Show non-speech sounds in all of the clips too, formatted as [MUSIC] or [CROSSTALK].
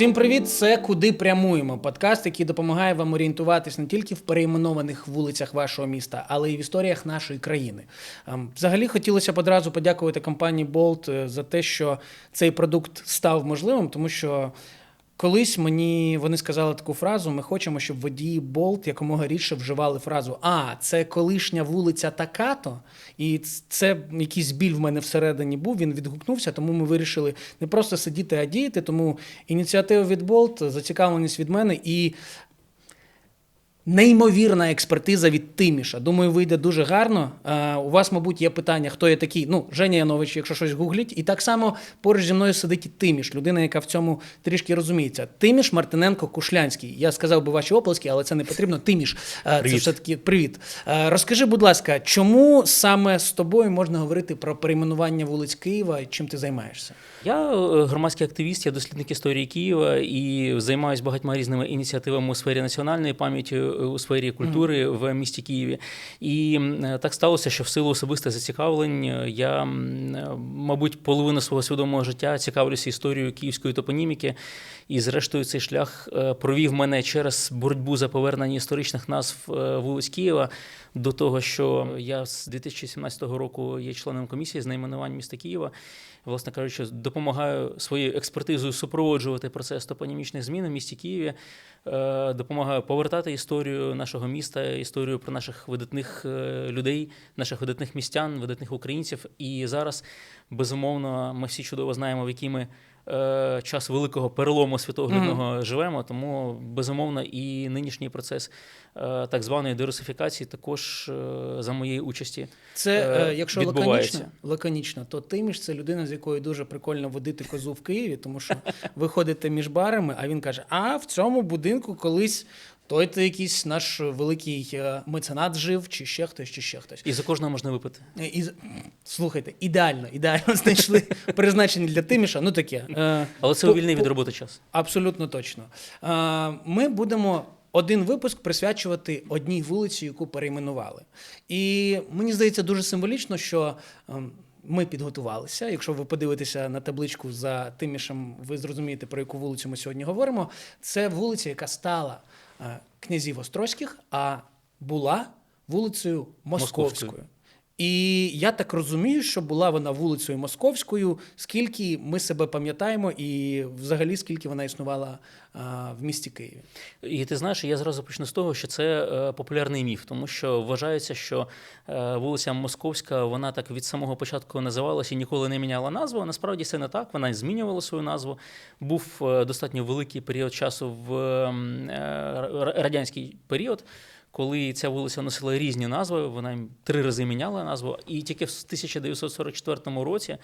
Всім привіт! Це куди прямуємо. Подкаст, який допомагає вам орієнтуватись не тільки в перейменованих вулицях вашого міста, але й в історіях нашої країни. Ем, Взагалі хотілося б одразу подякувати компанії Bolt е, за те, що цей продукт став можливим, тому що. Колись мені вони сказали таку фразу: ми хочемо, щоб водії Болт якомога рідше вживали фразу А, це колишня вулиця така-то, і це якийсь біль в мене всередині був. Він відгукнувся, тому ми вирішили не просто сидіти, а діяти. Тому ініціатива від Болт, зацікавленість від мене і. Неймовірна експертиза від Тиміша. Думаю, вийде дуже гарно. Е, у вас, мабуть, є питання, хто є такий. Ну, Женя Янович, якщо щось гугліть. І так само поруч зі мною сидить і Тиміш, людина, яка в цьому трішки розуміється. Тиміш Мартиненко Кушлянський. Я сказав би ваші оплески, але це не потрібно. Тиміш, е, це все таки привіт. Е, розкажи, будь ласка, чому саме з тобою можна говорити про перейменування вулиць Києва і чим ти займаєшся? Я е, громадський активіст, я дослідник історії Києва і займаюся багатьма різними ініціативами у сфері національної пам'яті, у сфері культури в місті Києві. І так сталося, що в силу особистих зацікавлень е, я, мабуть, половину свого свідомого життя цікавлюся історією київської топоніміки. І, зрештою, цей шлях е, провів мене через боротьбу за повернення історичних назв е, вулиць Києва до того, що я з 2017 року є членом комісії з найменувань міста Києва. Власне кажучи, допомагаю своєю експертизою супроводжувати процес топонімічних змін у місті Києві, е, допомагаю повертати історію нашого міста, історію про наших видатних е, людей, наших видатних містян, видатних українців. І зараз, безумовно, ми всі чудово знаємо, в якій ми е, час великого перелому світоглядного живемо. Тому безумовно і нинішній процес е, так званої дерусифікації також е, за моєї участі. Це, якщо лаконічно, лаконічно, то Тиміш це людина, з якою дуже прикольно водити козу в Києві, тому що [LAUGHS] ви ходите між барами, а він каже: А в цьому будинку колись той то якийсь наш великий е, меценат жив, чи ще хтось, чи ще хтось. І за кожного можна випити. Е, І, слухайте, ідеально, ідеально [LAUGHS] знайшли призначення для Тиміша. Ну таке. Е, Але це у вільний від роботи час. Абсолютно точно. Ми будемо один випуск присвячувати одній вулиці, яку перейменували. І мені здається дуже символічно, що. Ми підготувалися. Якщо ви подивитеся на табличку за Тимішем, ви зрозумієте, про яку вулицю ми сьогодні говоримо. Це вулиця, яка стала князів Острозьких, а була вулицею Московською. Московською. І я так розумію, що була вона вулицею Московською, скільки ми себе пам'ятаємо, і взагалі скільки вона існувала а, в місті Києві. І ти знаєш, я зразу почну з того, що це е, популярний міф, тому що вважається, що е, вулиця Московська вона так від самого початку називалася і ніколи не міняла назву. Насправді це не так. Вона змінювала свою назву. Був е, достатньо великий період часу в радянський період. Коли ця вулиця носила різні назви, вона три рази міняла назву, і тільки в 1944 році,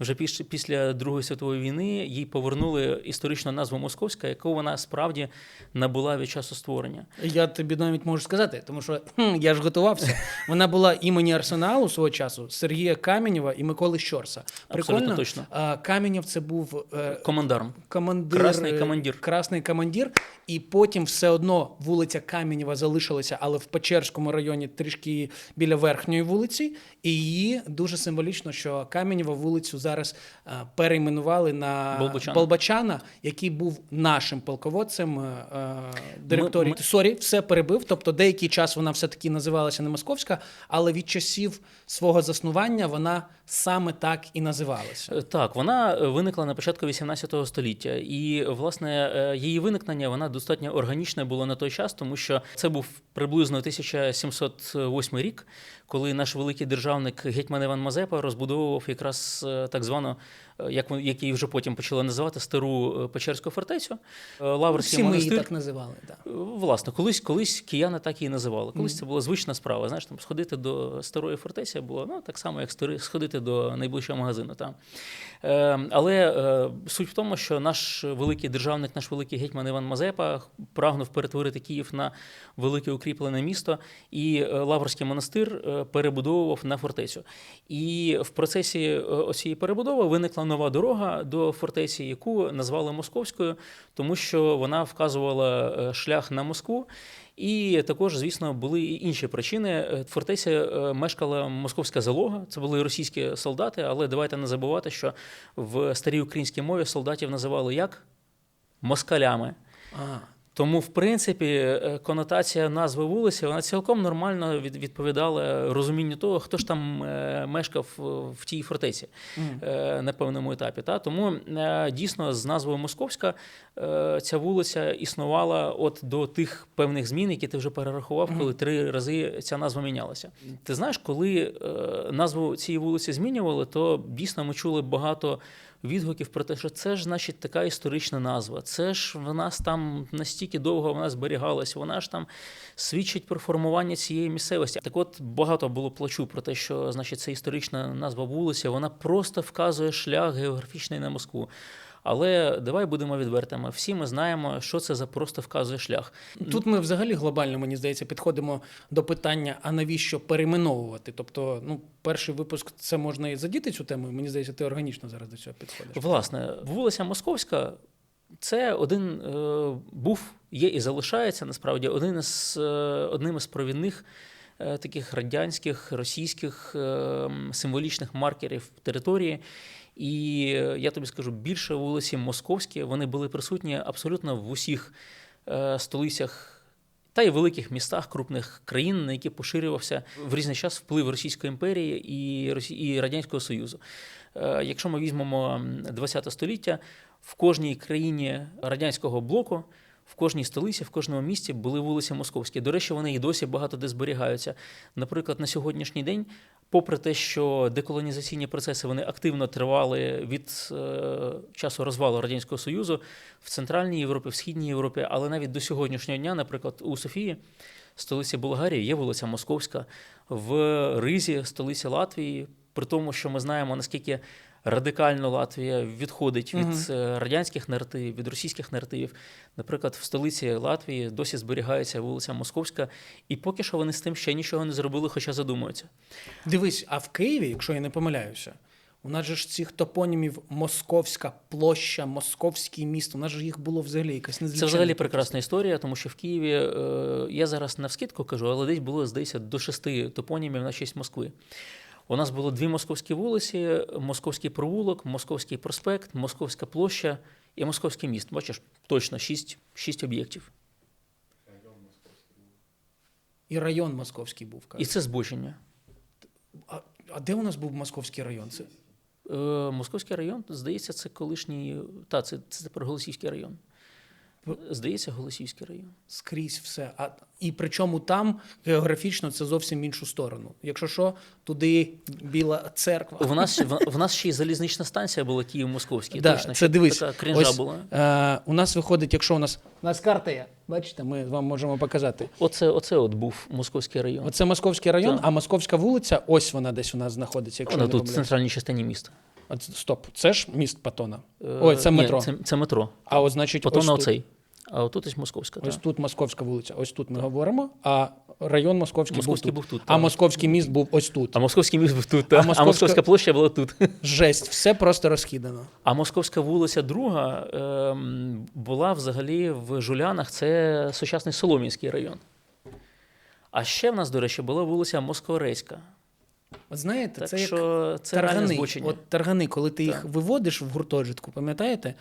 вже після Другої світової війни, їй повернули історичну назву Московська, яку вона справді набула від часу створення. Я тобі навіть можу сказати, тому що хм, я ж готувався. Вона була імені Арсеналу свого часу, Сергія Каменєва і Миколи Щорса. Прикольно. точно. А, Каменєв це був е, Командарм. командир, Красний командир. Красний командир, і потім все одно вулиця Каменєва залишилася, але в Печерському районі трішки біля верхньої вулиці. І її дуже символічно, що Каменєва вулицю зараз е, перейменували на Болбочана. Болбачана, який був нашим полководцем е, е, директорії. ми- Сорі, все перебив. Тобто деякий час вона все-таки називалася не московська, але від часів свого заснування вона саме так і називалася. Так, вона виникла на початку 18 століття, і власне її виникнення вона достатньо органічне було на той час, тому що це був приблизно 1708 рік, коли наш великий державник гетьман Іван Мазепа розбудовував якраз е, так звану, е, як як її вже потім почали називати, стару е, Печерську фортецю. Е, Лаврський Всі ми її так називали. Да. Власне, колись, колись кияни так її називали. Колись це була звична справа. Знаєш, там сходити до старої фортеці було ну, так само, як сходити до найближчого магазину. Там. Е, але е, суть в тому, що наш великий державник, наш великий гетьман Іван Мазепа прагнув перетворити Київ на велике укріплене місто, і е, Лаврський монастир е, перебудовував на фортецю. І в процесі е, цієї перебудови виникла нова дорога до фортеці, яку назвали Московською, тому що вона вказувала е, шлях на Москву. І також, звісно, були і інші причини. Е, В фортеці е, мешкала московська залога, це були російські солдати, але давайте не забувати, що в старій українській мові солдатів називали як москалями. А, Тому, в принципі, е, конотація назви вулиці вона цілком нормально відповідала розумінню того, хто ж там е, мешкав в тій фортеці е, на певному етапі. Та? Тому дійсно з назвою Московська ця вулиця існувала от до тих певних змін, які ти вже перерахував, коли три рази ця назва мінялася. Ти знаєш, коли назву цієї вулиці змінювали, то дійсно ми чули багато відгуків про те, що це ж, значить, така історична назва. Це ж в нас там настільки довго вона зберігалась, вона ж там свідчить про формування цієї місцевості. Так от багато було плачу про те, що значить це історична назва вулиця, вона просто вказує шлях географічний на Москву. Але давай будемо відвертими. Всі ми знаємо, що це за просто вказує шлях. Тут ми взагалі глобально, мені здається, підходимо до питання: а навіщо перейменовувати? Тобто, ну, перший випуск це можна і задіти цю тему. Мені здається, ти органічно зараз до цього підходиш. Власне, вулиця Московська це один е, був, є і залишається насправді один із, е, одним із провідних е, таких радянських, російських е, символічних маркерів території. І е, я тобі скажу, більше вулиці Московські вони були присутні абсолютно в усіх е, столицях та й великих містах крупних країн, на які поширювався в різний час вплив Російської імперії і, і Радянського Союзу. Е, Якщо ми візьмемо ХХ століття, в кожній країні радянського блоку, в кожній столиці, в кожному місті були вулиці московські. До речі, вони і досі багато де зберігаються. Наприклад, на сьогоднішній день, попри те, що деколонізаційні процеси вони активно тривали від е, часу розвалу Радянського Союзу в Центральній Європі, в Східній Європі, але навіть до сьогоднішнього дня, наприклад, у Софії, столиці Болгарії, є вулиця Московська, в Ризі, столиці Латвії, при тому, що ми знаємо, наскільки радикально Латвія відходить від е, радянських наративів, від російських наративів. Наприклад, в столиці Латвії досі зберігається вулиця Московська, і поки що вони з тим ще нічого не зробили, хоча задумуються. Дивись, а в Києві, якщо я не помиляюся, у нас же ж цих топонімів Московська площа, Московський міст, у нас же їх було взагалі якась Це взагалі прекрасна історія, тому що в Києві е, я зараз навскидку кажу, але десь було, здається, до шести топонімів на честь Москви. У нас було дві московські вулиці: Московський провулок, Московський проспект, Московська площа і Московський міст. Бачиш, точно шість, шість об'єктів. І район Московський був. І це збочення. А, а де у нас був Московський район? Це Е, Московський район, здається, це колишній. Та, це, це тепер Голосівський район. Здається, Голосівський район. скрізь все. А, і причому там географічно це зовсім іншу сторону. Якщо що, туди біла церква. В нас, в, в нас ще й залізнична станція була Київ-Московський. Да, точно, це дивись. Така кринжа Ось, була. Е, у нас виходить, якщо у нас у нас карта є, бачите, ми вам можемо показати. Оце, оце от був Московський район. Оце Московський район, Так. а Московська вулиця, ось вона десь у нас знаходиться. Якщо Вона тут в центральній частині міста. От, стоп, це ж міст Патона. Е, Ой, це ні, метро. Це, це метро. А от значить, Потім ось тут, оцей. А отут ось Московська. ось так. тут Московська вулиця. Ось тут ми говоримо, а район Московський, Московський був тут. був тут, а. Московський міст був ось тут. А Московський міст був тут, та? а, Московська- Московська площа була тут. [LAUGHS] Жесть, все просто розкидано. А Московська вулиця друга ем, була взагалі в Жулянах, це сучасний Солом'янський район. А ще в нас, до речі, була вулиця Москворецька. От знаєте, Так це як це таргани. От таргани, коли ти їх виводиш в гуртожитку, пам'ятаєте?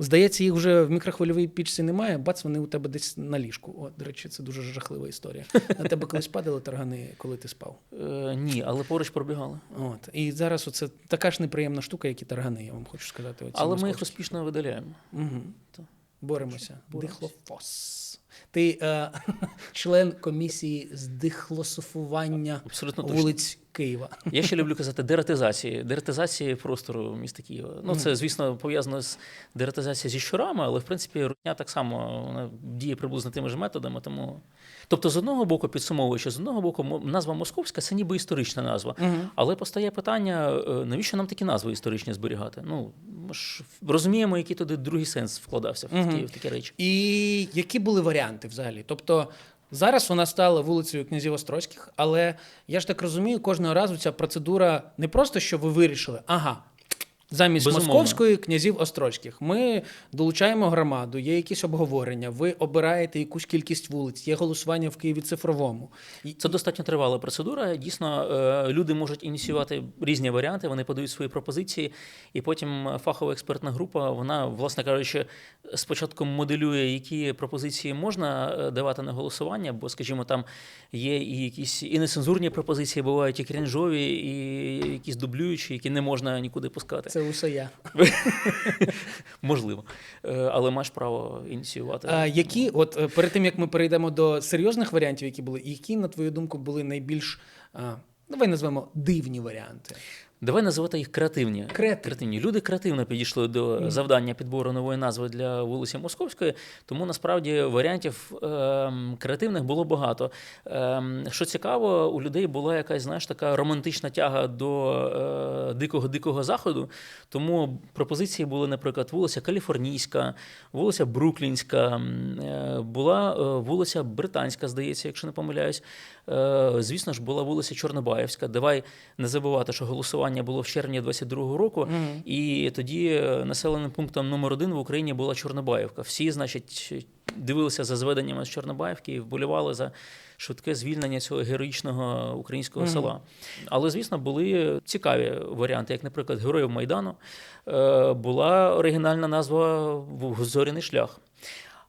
Здається, їх вже в мікрохвильовій пічці немає, бац, вони у тебе десь на ліжку. О, до речі, це дуже жахлива історія. На тебе колись [LAUGHS] падали таргани, коли ти спав. Е, ні, але поруч пробігали. От. І зараз оце така ж неприємна штука, як і таргани, я вам хочу сказати. Оці Але ми їх успішно видаляємо. Угу. Боремося. Боремося. Дихлофос. Ти е, [LAUGHS] член комісії з дихлософування Абсолютно точно. вулиць Києва. Я ще люблю [LAUGHS] казати дератизації, дератизації простору міста Києва. Ну, це, звісно, пов'язано з дератизацією зі щурами, але в принципі рутня так само вона діє приблизно тими ж методами. Тому, тобто, з одного боку, підсумовуючи, з одного боку, назва московська це ніби історична назва. Але постає питання: е, навіщо нам такі назви історичні зберігати? Ну ми ж розуміємо, який туди другий сенс вкладався в такі, угу. в такі речі. І які були варіанти взагалі? Тобто зараз вона стала вулицею князів Острозьких, але я ж так розумію, кожного разу ця процедура не просто що ви вирішили, ага, Замість Безумовно. московської князів острозьких. Ми долучаємо громаду, є якісь обговорення. Ви обираєте якусь кількість вулиць, є голосування в Києві цифровому. Це достатньо тривала процедура. Дійсно, е, люди можуть ініціювати різні варіанти, вони подають свої пропозиції, і потім фахова експертна група, вона, власне кажучи, спочатку моделює, які пропозиції можна е, давати на голосування, бо, скажімо, там є і якісь і нецензурні пропозиції, бувають і крінжові, і якісь дублюючі, які не можна нікуди пускати. Це усе я. [LAUGHS] Можливо. Е, Але маєш право ініціювати. А, які, от е, перед тим як ми перейдемо до серйозних варіантів, які були, які, на твою думку, були найбільш давай назвемо дивні варіанти. Давай називати їх креативні. Креативні. Люди креативно підійшли до завдання підбору нової назви для вулиці Московської, тому насправді варіантів ем, креативних було багато. Ем, що цікаво, у людей була якась знаєш така романтична тяга до е, дикого дикого заходу. Тому пропозиції були, наприклад, вулиця Каліфорнійська, вулиця Бруклінська, е, була е, вулиця Британська, здається, якщо не помиляюсь. Е, Звісно ж, була вулиця Чорнобаївська. Давай не забувати, що голосування було в червні 22-го року, і тоді е, населеним пунктом номер один в Україні була Чорнобаївка. Всі, значить, дивилися за зведеннями з Чорнобаївки і вболівали за швидке звільнення цього героїчного українського села. Але, звісно, були цікаві варіанти, як, наприклад, Героїв Майдану. Е, Була оригінальна назва «В- Зоряний шлях.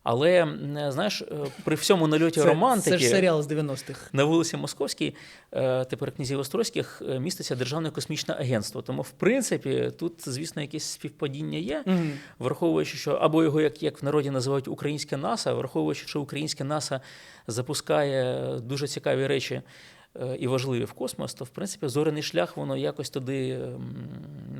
Але знаєш, е, при всьому нальоті Це, романтики це ж серіал з 90-х. на вулиці Московській, е, тепер князів Острозьких, е, міститься Державне космічне агентство. Тому, в принципі, тут, звісно, якесь співпадіння є, Мгм. враховуючи, що або його, як, як в народі називають українське НАСА, враховуючи, що українське НАСА запускає дуже цікаві речі. Е, І важливі в космос, то в принципі зоряний шлях воно якось туди,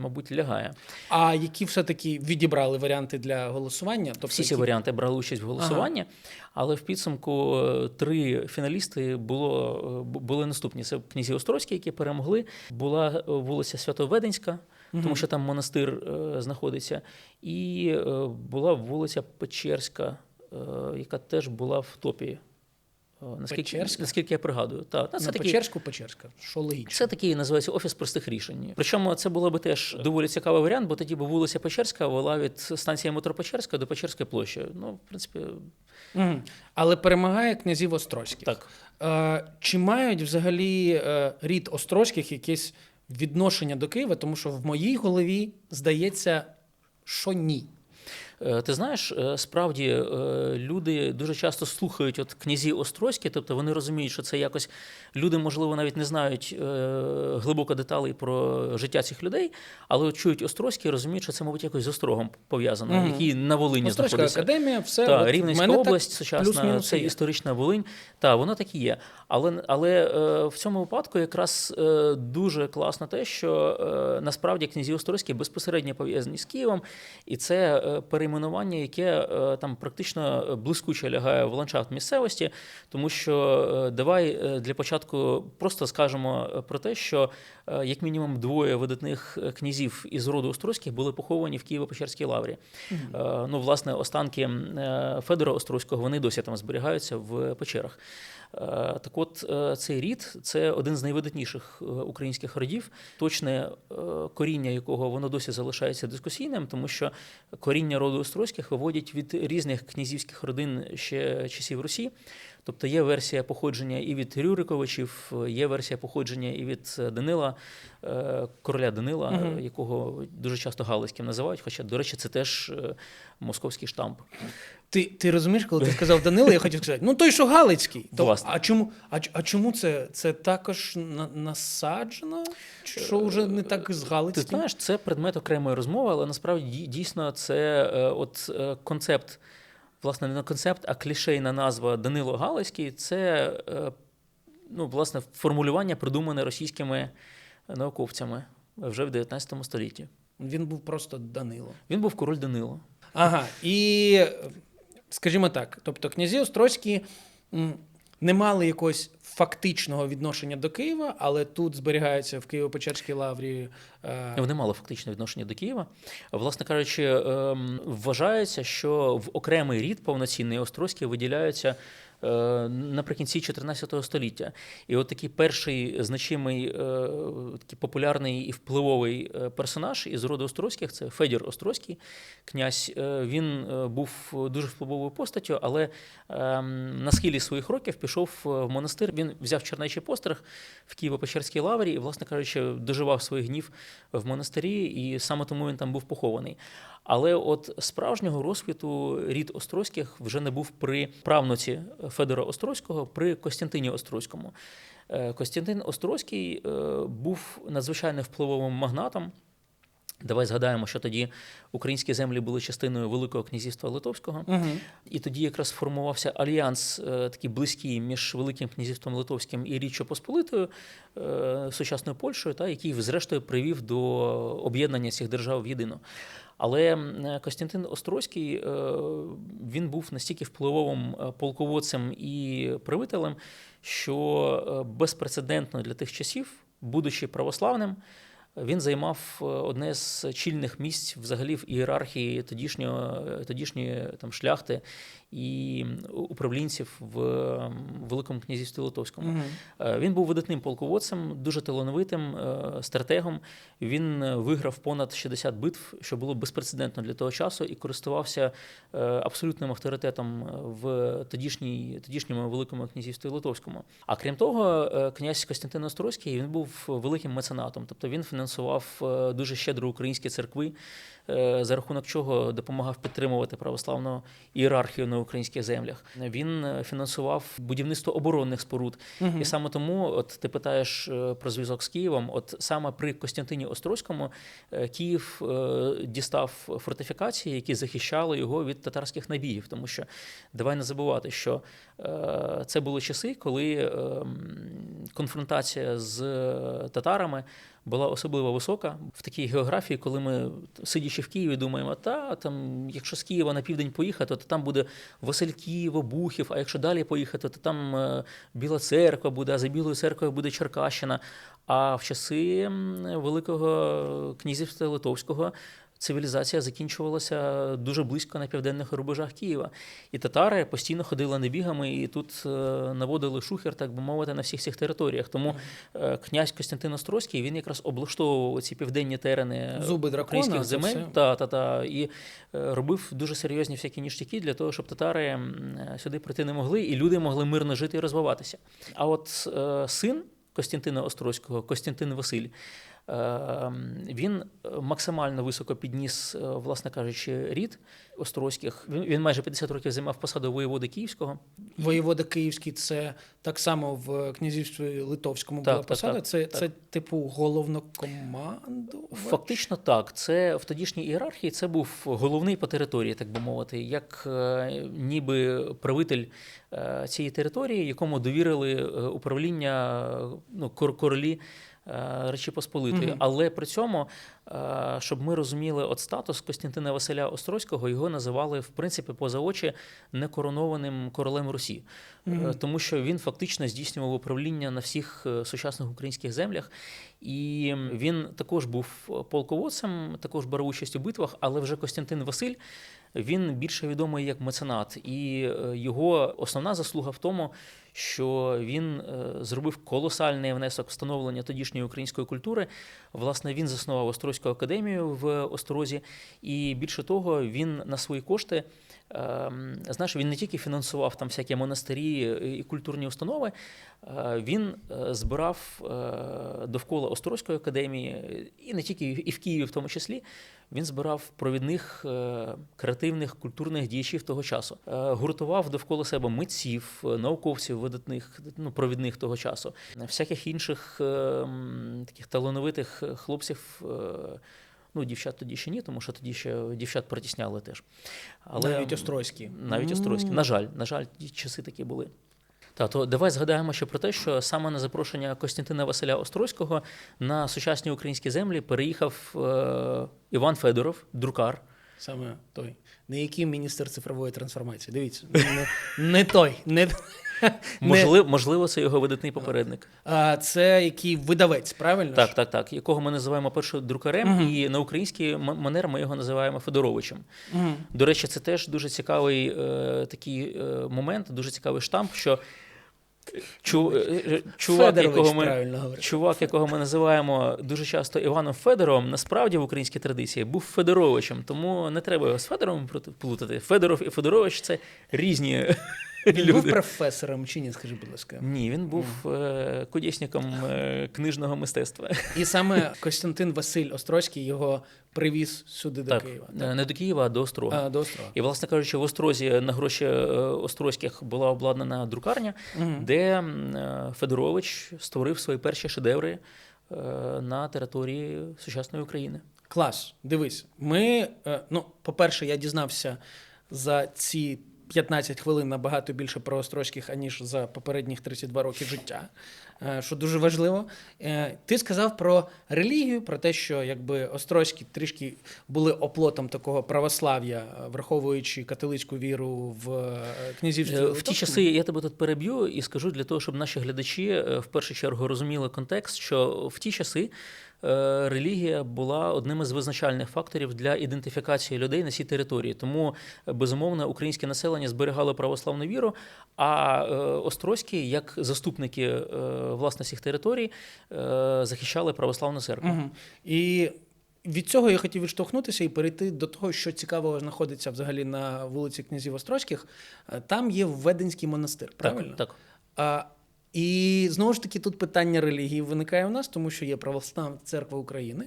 мабуть, лягає. А які все-таки відібрали варіанти для голосування? Тобто Всі ці які- варіанти брали участь в голосуванні, але в підсумку е, три фіналісти було, е, були наступні. Це князі Острозькі, які перемогли. Була вулиця Святоведенська, тому що там монастир е, знаходиться, і е, була вулиця Печерська, е, яка теж була в топі. Наскільки, Печерська? наскільки я пригадую, так На це такі, Печерську, Печерська, що логічно. це такий називається офіс простих рішень. Причому це було би теж доволі цікавий варіант, бо тоді б вулиця Печерська вела від станції метро Печерська до Печерської площі. Ну, в принципі, Мгм. Але перемагає князів Острозьких. так. Е, чи мають взагалі е, рід Острозьких якесь відношення до Києва? Тому що в моїй голові здається, що ні. Е, Ти знаєш, е, справді е, люди дуже часто слухають от князі Острозькі, тобто вони розуміють, що це якось люди, можливо, навіть не знають глибоко деталей про життя цих людей, але от чують Острозькі і розуміють, що це, мабуть, якось з Острогом пов'язано, Мгм. який на Волині Острозька знаходиться. академія, все. Та, от Рівненська так область сучасна, це історична Волинь. Та, воно так і є. Але, але е, в цьому випадку якраз е, дуже класно те, що е, насправді князі Острозькі безпосередньо пов'язані з Києвом, і це перейменування, яке там практично блискуче лягає в ландшафт місцевості, тому що давай для початку просто скажемо про те, що як мінімум двоє видатних е, князів із роду Острозьких були поховані в Києво-Печерській лаврі. Е, Ну, власне, останки е, Федора Острозького вони досі там зберігаються в печерах. Е, Так от, е, цей рід це один з найвидатніших е, українських родів, точне е, коріння якого воно досі залишається дискусійним, тому що коріння роду Острозьких виводять від різних князівських родин ще часів Русі. Тобто є версія походження і від Рюриковичів, є версія походження і від Данила, е, короля Данила, Мгм. якого дуже часто Галицьким називають. Хоча, до речі, це теж е, московський штамп. Ти, ти розумієш, коли ти сказав Данило, я хотів сказати, ну той, що Галицький. То, Власне. а чому, а, а чому це? Це також на, насаджено? Що вже не так з Ти Галицьким? знаєш, це предмет окремої розмови, але насправді дійсно це е, от е, концепт, власне, не концепт, а клішейна назва Данило Галицький це е, ну, власне формулювання, придумане російськими науковцями вже в 19 столітті. Він був просто Данило. Він був король Данило. Ага, і скажімо так, тобто князі Острозькі не мали якогось фактичного відношення до Києва, але тут зберігаються в Києво-Печерській лаврі. е, Вони мали фактичне відношення до Києва. Власне кажучи, ем, вважається, що в окремий рід повноцінний Острозький виділяються наприкінці 14 століття. І от такий перший значимий, е, такий популярний і впливовий е, персонаж із роду Острозьких це Федір Острозький, князь. Е, Він е, був дуже впливовою постаттю, але ем, на схилі своїх років пішов е, в монастир. Він взяв чернечий постриг в Києво-Печерській лаврі і, власне кажучи, доживав свій гнів в монастирі, і саме тому він там був похований. Але от справжнього розквіту рід Острозьких вже не був при правнуці Федора Острозького, при Костянтині Острозькому. Е, Костянтин Острозький е, був надзвичайно впливовим магнатом. Давай згадаємо, що тоді українські землі були частиною Великого князівства Литовського. Угу. І тоді якраз сформувався альянс е, такий близький між Великим князівством Литовським і Річчю Посполитою, сучасною Польщею, та, який, зрештою, привів до об'єднання цих держав в єдину. Але е, Костянтин Острозький е, він був настільки впливовим е, полководцем і правителем, що безпрецедентно для тих часів, будучи православним, він займав е, одне з чільних місць взагалі в ієрархії тодішнього, тодішньої там, шляхти і управлінців в Великому князівстві Литовському. Угу. Е, Він був видатним полководцем, дуже талановитим е, стратегом. Він е, виграв понад 60 битв, що було безпрецедентно для того часу, і користувався е, абсолютним авторитетом в тодішній, тодішньому Великому князівстві Литовському. А крім того, е, князь Костянтин Острозький він був великим меценатом, тобто він фінансував е, дуже щедро українські церкви, за рахунок чого допомагав підтримувати православну ієрархію на українських землях. Він е, фінансував будівництво оборонних споруд. І саме тому, от ти питаєш е, про зв'язок з Києвом, от саме при Костянтині Острозькому е, Київ е, дістав фортифікації, які захищали його від татарських набігів. Тому що давай не забувати, що е, це були часи, коли е, конфронтація з е, татарами була особливо висока в такій географії, коли ми, сидячи в Києві, думаємо, та там, якщо з Києва на південь поїхати, то там буде Васильків, Обухів, а якщо далі поїхати, то там е, Біла церква буде, а за Білою церквою буде Черкащина. А в часи Великого князівства Литовського цивілізація закінчувалася дуже близько на південних рубежах Києва. І татари постійно ходили набігами і тут е, наводили шухер, так би мовити, на всіх цих територіях. Тому е, князь Костянтин Острозький він якраз облаштовував ці південні терени Зуби дракона, українських земель. Та, та, та, і е, робив дуже серйозні всякі ніштяки для того, щоб татари сюди прийти не могли, і люди могли мирно жити і розвиватися. А от син Костянтина Острозького, Костянтин Василь. Е, Він максимально високо підніс, е, власне кажучи, рід Острозьких. Він, він майже 50 років займав посаду воєводи Київського. Воєвода Київський це так само в князівстві Литовському Так, була так, посада. так, це, так. це типу головнокомандувач? Фактично так. Це в тодішній ієрархії це був головний по території, так би мовити, як е, ніби правитель е, цієї території, якому довірили е, управління е, ну, кор- королі. Е, Речі Посполитої, Мгм. але при цьому, е, щоб ми розуміли, от статус Костянтина Василя Острозького його називали в принципі поза очі некоронованим королем Русі, Мгм. тому що він фактично здійснював управління на всіх сучасних українських землях, і він також був полководцем, також брав участь у битвах, але вже Костянтин Василь. Він більше відомий як меценат, і його основна заслуга в тому, що він е, зробив колосальний внесок встановлення тодішньої української культури. Власне, він заснував Острозьку академію в Острозі, і більше того, він на свої кошти. Ем, Знаєш, він не тільки фінансував там всякі монастирі і культурні установи, е, він е, збирав е, довкола Острозької академії, і не тільки і в Києві, в тому числі, він збирав провідних креативних культурних діячів того часу, гуртував довкола себе митців, науковців, видатних ну, провідних того часу, всяких інших е, таких талановитих хлопців. Ну, дівчат тоді ще ні, тому що тоді ще дівчат притісняли теж. Але Навіть Острозькі. Навіть Острозькі. На жаль, на жаль, ті часи такі були. Та то давай згадаємо ще про те, що саме на запрошення Костянтина Василя Острозького на сучасні українські землі переїхав е, Іван Федоров, друкар. Саме той. Не який міністр цифрової трансформації. Дивіться, не, не той. Не... [LAUGHS] Можливо, можливо, це його видатний попередник. А, це який видавець, правильно? Так, так, так. Якого ми називаємо першим друкарем, і на український м- манер ми його називаємо Федоровичем. Мгм. До речі, це теж дуже цікавий е, такий е, момент, дуже цікавий штамп, що чу, е, е, чувак, якого ми, чувак, якого ми називаємо дуже часто Іваном Федоровим, насправді в українській традиції був Федоровичем, тому не треба його з Федоровим плутати. Федоров і Федорович це різні [LAUGHS] Він люди. був професором чи ні, скажи, будь ласка. Ні, він був е, кудесником е, книжного мистецтва. І саме Костянтин Василь Острозький його привіз сюди до так, Києва. е, не до Києва, а до Острога. А, до острова. І, власне кажучи, в Острозі на гроші Острозьких була обладнана друкарня, Мгм. де Федорович створив свої перші шедеври на території сучасної України. Клас. Дивись, ми, ну, по-перше, я дізнався за ці 15 хвилин набагато більше про Острозьких, аніж за попередніх 32 роки життя, е, що дуже важливо. Е, Ти сказав про релігію, про те, що якби Острозькі трішки були оплотом такого православ'я, враховуючи католицьку віру в е, князівстві. Е, В ті часи я тебе тут переб'ю і скажу для того, щоб наші глядачі в першу чергу розуміли контекст, що в ті часи релігія була одним із визначальних факторів для ідентифікації людей на цій території. Тому, е, безумовно, українське населення зберігало православну віру, а е, Острозькі, як заступники е, власне цих територій, е, захищали православну церкву. Угу. І від цього я хотів відштовхнутися і перейти до того, що цікавого знаходиться взагалі на вулиці князів Острозьких. Е, Там є Введенський монастир, правильно? Так, так. І знову ж таки, тут питання релігії виникає у нас, тому що є Православна церква України.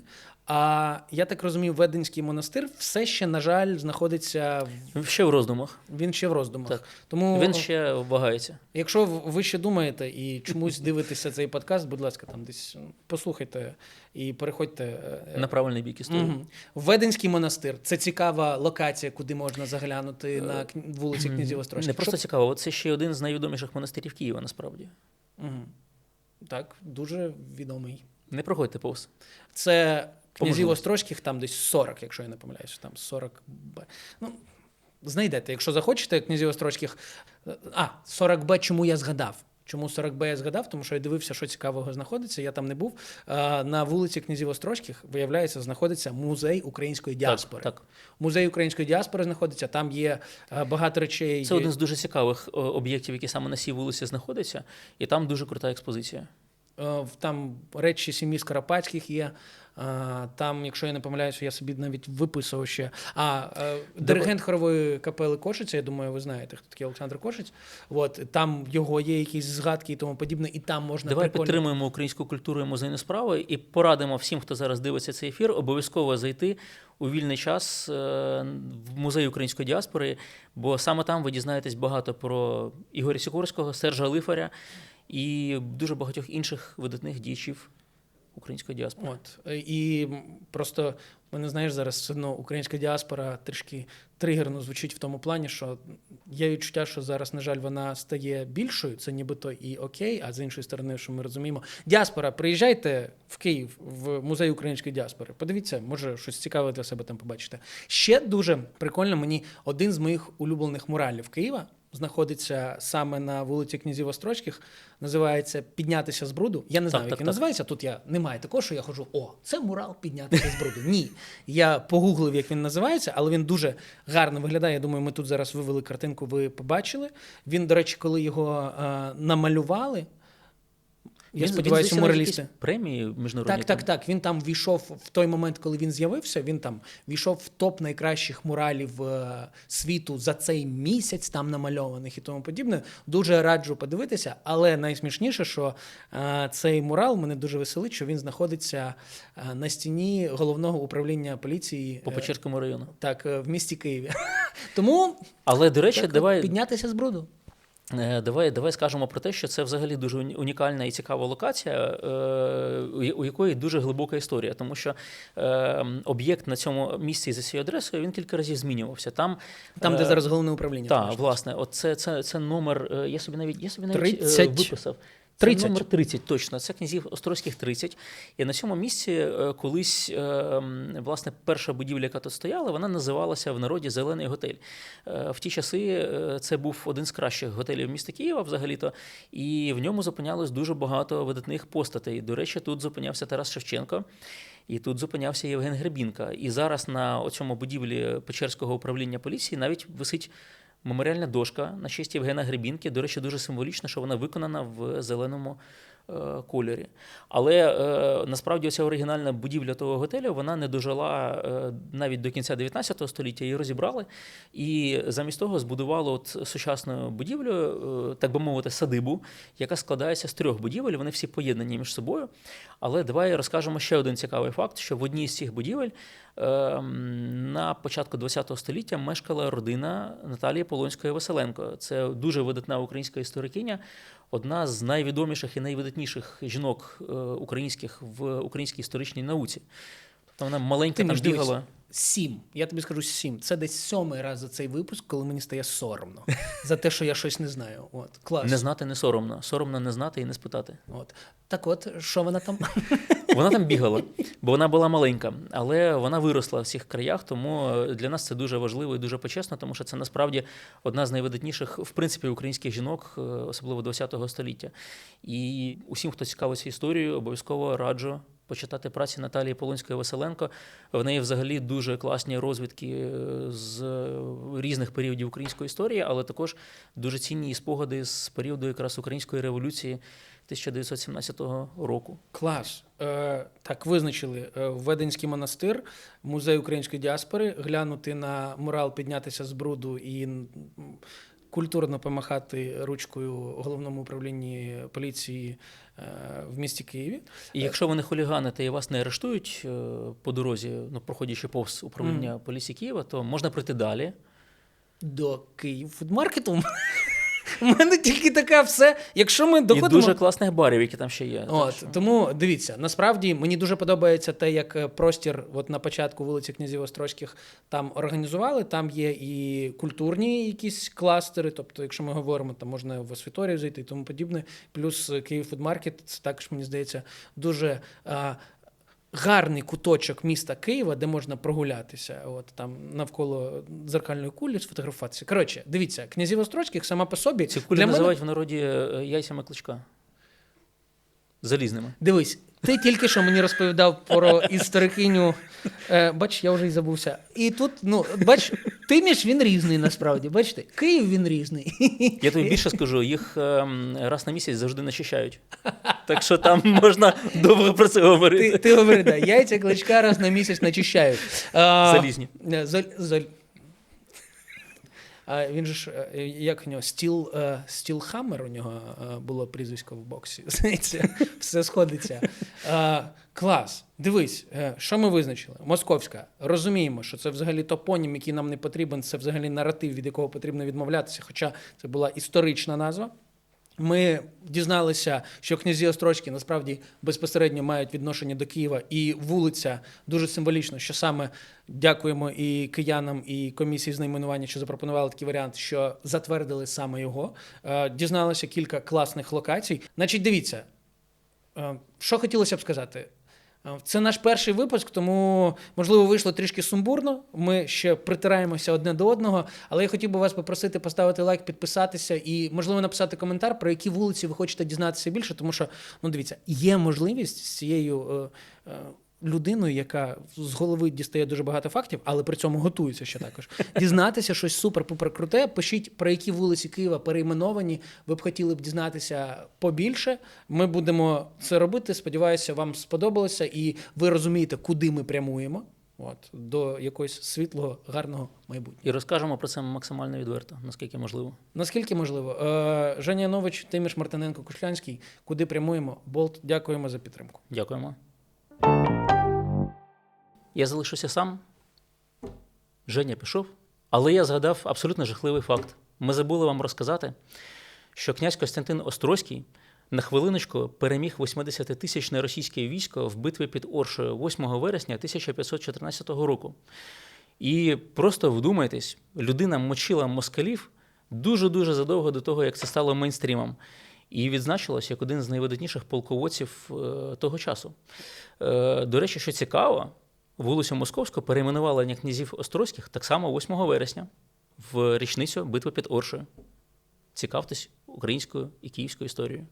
А я так розумію, Веденський монастир все ще, на жаль, знаходиться в Ще в роздумах. він ще в роздумах. Так. Тому Він ще вагається. Якщо ви ще думаєте і чомусь дивитеся цей подкаст, будь ласка, там десь послухайте і переходьте. е, На правильний бік історії. Мгм. Веденський монастир це цікава локація, куди можна заглянути на кні- вулиці князів Острозьких. Не просто цікаво, це ще один з найвідоміших монастирів Києва, насправді. Мгм. Так, дуже відомий. Не проходьте повз. Це князів. Острозьких, там десь 40, якщо я не помиляюсь, там 40 Б. Ну, знайдете, якщо захочете, князів Острозьких. А, 40 Б, чому я згадав? Чому 40 Б я згадав? Тому що я дивився, що цікавого знаходиться. Я там не був. На вулиці князів Острозьких, виявляється, знаходиться музей української діаспори. Так, так. Музей української діаспори знаходиться. Там є е, багато речей. Це один з дуже цікавих об'єктів, які саме на цій вулиці знаходяться, і там дуже крута експозиція. Е, Там речі сім'ї Скоропадських є. Е, Там, якщо я не помиляюся, я собі навіть виписував ще. А е, диригент хорової капели Кошиця, я думаю, ви знаєте, хто такий Олександр Кошиць. От там його є якісь згадки і тому подібне, і там можна Давай прикольно. підтримуємо українську культуру і музейну справу і порадимо всім, хто зараз дивиться цей ефір, обов'язково зайти у вільний час в музей української діаспори, бо саме там ви дізнаєтесь багато про Ігоря Сікорського, Сержа Лифаря і дуже багатьох інших видатних діячів української діаспори. От і просто мене знаєш зараз все одно українська діаспора трішки тригерно звучить в тому плані, що є відчуття, що зараз, на жаль, вона стає більшою. Це нібито і окей. А з іншої сторони, що ми розуміємо, діаспора, приїжджайте в Київ в музей української діаспори. Подивіться, може щось цікаве для себе там побачите. Ще дуже прикольно. Мені один з моїх улюблених муралів Києва. Знаходиться саме на вулиці князів Острозьких, називається Піднятися з бруду. Я не знаю, як він називається. Тут я немає такого, що я ходжу, о, це мурал піднятися з бруду. Ні. Я погуглив, як він називається, але він дуже гарно виглядає. Я думаю, ми тут зараз вивели картинку, ви побачили. Він, до речі, коли його е, намалювали. Я сподіваюся, моралісти. премії міжнародні. Так, так, так. Він там війшов в той момент, коли він з'явився. Він там війшов в топ найкращих муралів е, світу за цей місяць, там намальованих і тому подібне. Дуже раджу подивитися. Але найсмішніше, що е, цей мурал мене дуже веселить, що він знаходиться е, на стіні головного управління поліції По Печерському району. так, в місті Києві. [LAUGHS] Тому Але, до речі, так, давай піднятися з бруду. Е, Давай, давай скажемо про те, що це взагалі дуже унікальна і цікава локація, е, у якої дуже глибока історія, тому що е, об'єкт на цьому місці за цією адресою він кілька разів змінювався. Там, Там, де зараз головне управління. Так, власне, от це, це, це номер. Я собі навіть я собі навіть е, 30. виписав. Це 30. номер 30, точно. Це князів Острозьких 30. І на цьому місці е, колись е, власне перша будівля, яка тут стояла, вона називалася в народі Зелений готель. Е, В ті часи це був один з кращих готелів міста Києва, взагалі-то, і в ньому зупинялось дуже багато видатних постатей. До речі, тут зупинявся Тарас Шевченко. І тут зупинявся Євген Гребінка. І зараз на цьому будівлі Печерського управління поліції навіть висить меморіальна дошка на честь Євгена Гребінки. До речі, дуже символічно, що вона виконана в зеленому кольорі. Але е, насправді ця оригінальна будівля того готелю вона не дожила е, навіть до кінця 19 століття. Її розібрали і замість того збудували от сучасну будівлю, е, так би мовити, садибу, яка складається з трьох будівель. Вони всі поєднані між собою. Але давай розкажемо ще один цікавий факт: що в одній з цих будівель е, на початку ХХ століття мешкала родина Наталії Полонської Василенко. Це дуже видатна українська історикиня, одна з найвідоміших і найвидатніших жінок е, українських в українській історичній науці. Тобто вона маленька там бігала. Сім. Я тобі скажу сім. Це десь сьомий раз за цей випуск, коли мені стає соромно за те, що я щось не знаю. От клас. Не знати не соромно. Соромно не знати і не спитати. От так, от що вона там? [LAUGHS] Вона там бігала, бо вона була маленька, але вона виросла в цих краях, тому е, для нас це дуже важливо і дуже почесно, тому що це насправді одна з найвидатніших, в принципі, українських жінок, е, особливо ХХ століття. І усім, хто цікавиться історією, обов'язково раджу почитати праці Наталії Полонської Василенко. В неї взагалі дуже класні розвідки е, з різних періодів української історії, але також дуже цінні спогади з періоду якраз української революції 1917 року. Клас. Е, так, визначили е, Веденський монастир, музей української діаспори, глянути на мурал, піднятися з бруду і культурно помахати ручкою головному управлінні поліції в місті Києві. І якщо ви не хуліганите і вас не арештують е, по дорозі, ну проходячи повз управління поліції Києва, то можна пройти далі. До Київ фудмаркету. У мене тільки така все. Якщо ми доходимо. І дуже класних барів, які там ще є. От, що- тому дивіться, насправді мені дуже подобається те, як е, простір, от на початку вулиці князів Острозьких там організували. Там є і культурні якісь кластери. Тобто, якщо ми говоримо, там можна в освіторію зайти і тому подібне. Плюс е, Київ Фудмаркет, це також мені здається дуже. А, Гарний куточок міста Києва, де можна прогулятися, от там навколо дзеркальної кулі сфотографуватися. Коротше, дивіться, князів Острозьких сама по собі Ці кулі для мене- називають в народі е, яйцями кличка. Залізними. Дивись, ти тільки що мені розповідав про історикиню. Е, бач, я вже й забувся. І тут, ну, бач, Тиміш він різний насправді. Бачите, Київ він різний. Я тобі більше скажу, їх ем, раз на місяць завжди начищають. Так що там можна довго про це говорити. ти говори, да, яйця кличка раз на місяць начищають. А, Залізні. е, Заль, заль... А він же ж, е, як у нього, Стіл, е, Стілхаммер у нього е, було прізвисько в боксі. [LAUGHS] Здається, все сходиться. А, клас. Дивись, е, що ми визначили? Московська. Розуміємо, що це взагалі топонім, який нам не потрібен, це взагалі наратив, від якого потрібно відмовлятися, хоча це була історична назва. Ми дізналися, що князі Острочки насправді безпосередньо мають відношення до Києва, і вулиця дуже символічно, що саме дякуємо і киянам, і комісії з найменування, що запропонували такий варіант, що затвердили саме його. Е, Дізналися кілька класних локацій. Значить, дивіться, е, що хотілося б сказати. Е, Це наш перший випуск, тому можливо вийшло трішки сумбурно. Ми ще притираємося одне до одного. Але я хотів би вас попросити поставити лайк, підписатися і, можливо, написати коментар, про які вулиці ви хочете дізнатися більше. Тому що, ну дивіться, є можливість з цією е, е, людиною, яка з голови дістає дуже багато фактів, але при цьому готується ще також. Дізнатися щось супер-пупер круте. Пишіть, про які вулиці Києва перейменовані. Ви б хотіли б дізнатися побільше. Ми будемо це робити. Сподіваюся, вам сподобалося, і ви розумієте, куди ми прямуємо. От до якогось світлого, гарного майбутнього. І розкажемо про це максимально відверто, наскільки можливо. Наскільки можливо, Е, Женя Янович, Тиміш Мартиненко, Кушлянський. Куди прямуємо? Болт, дякуємо за підтримку. Дякуємо. Я залишуся сам. Женя пішов. Але я згадав абсолютно жахливий факт. Ми забули вам розказати, що князь Костянтин Острозький на хвилиночку переміг 80-тисячне російське військо в битві під Оршею 8 вересня 1514 року. І просто вдумайтесь, людина мочила москалів дуже-дуже задовго до того, як це стало мейнстрімом. і відзначилось як один з найвидатніших полководців е, того часу. Е, До речі, що цікаво, вулицю Московську перейменували на князів Острозьких так само 8 вересня в річницю битви під Оршею. Цікавтесь українською і київською історією.